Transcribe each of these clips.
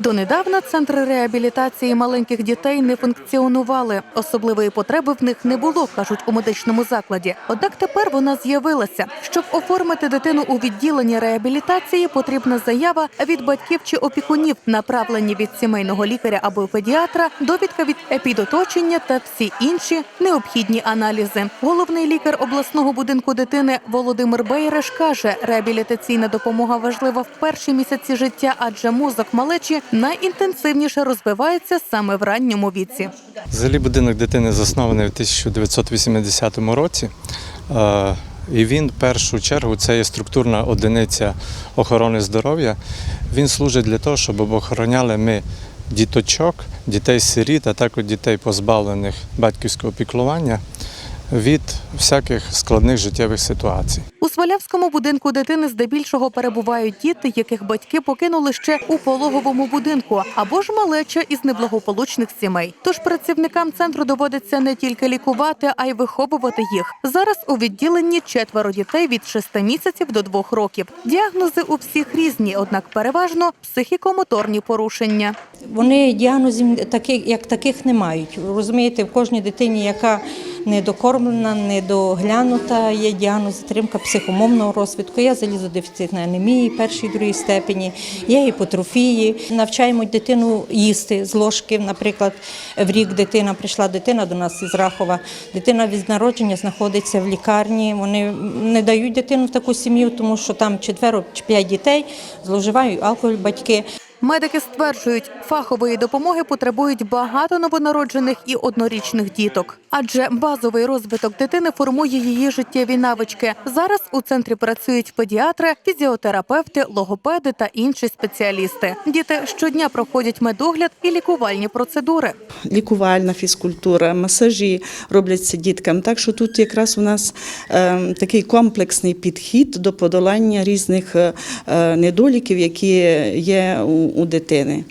Донедавна центри реабілітації маленьких дітей не функціонували. Особливої потреби в них не було, кажуть у медичному закладі. Однак тепер вона з'явилася. Щоб оформити дитину у відділенні реабілітації, потрібна заява від батьків чи опікунів, направлені від сімейного лікаря або педіатра, довідка від епідоточення та всі інші необхідні аналізи. Головний лікар обласного будинку дитини Володимир Бейреш каже, реабілітаційна допомога важлива в перші місяці життя, адже мозок малечі найінтенсивніше розвивається саме в ранньому віці. Взагалі будинок дитини заснований у 1980 році. І він в першу чергу це є структурна одиниця охорони здоров'я. Він служить для того, щоб охороняли ми діточок, дітей-сиріт, а також дітей, позбавлених батьківського піклування від всяких складних життєвих ситуацій. У Свалявському будинку дитини здебільшого перебувають діти, яких батьки покинули ще у пологовому будинку, або ж малеча із неблагополучних сімей. Тож працівникам центру доводиться не тільки лікувати, а й виховувати їх. Зараз у відділенні четверо дітей від 6 місяців до 2 років. Діагнози у всіх різні, однак переважно психікомоторні порушення. Вони діагнозів таких, як таких не мають. Розумієте, в кожній дитині, яка недокормлена, недоглянута, є діагноз затримка психомовного розвитку, є залізодефіцитна анемії першої другої степені, є гіпотрофії. Навчаємо дитину їсти з ложки. Наприклад, в рік дитина прийшла дитина до нас із Рахова. Дитина від народження знаходиться в лікарні. Вони не дають дитину в таку сім'ю, тому що там четверо чи п'ять дітей зловживають алкоголь батьки. Медики стверджують, фахової допомоги потребують багато новонароджених і однорічних діток, адже базовий розвиток дитини формує її життєві навички. Зараз у центрі працюють педіатри, фізіотерапевти, логопеди та інші спеціалісти. Діти щодня проходять медогляд і лікувальні процедури. лікувальна фізкультура, масажі робляться діткам. Так що тут якраз у нас е, такий комплексний підхід до подолання різних е, е, недоліків, які є у, у дитини.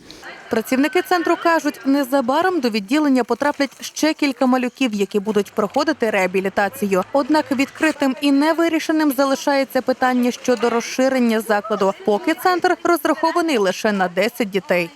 Працівники центру кажуть, незабаром до відділення потраплять ще кілька малюків, які будуть проходити реабілітацію. Однак відкритим і невирішеним залишається питання щодо розширення закладу, поки центр розрахований лише на 10 дітей.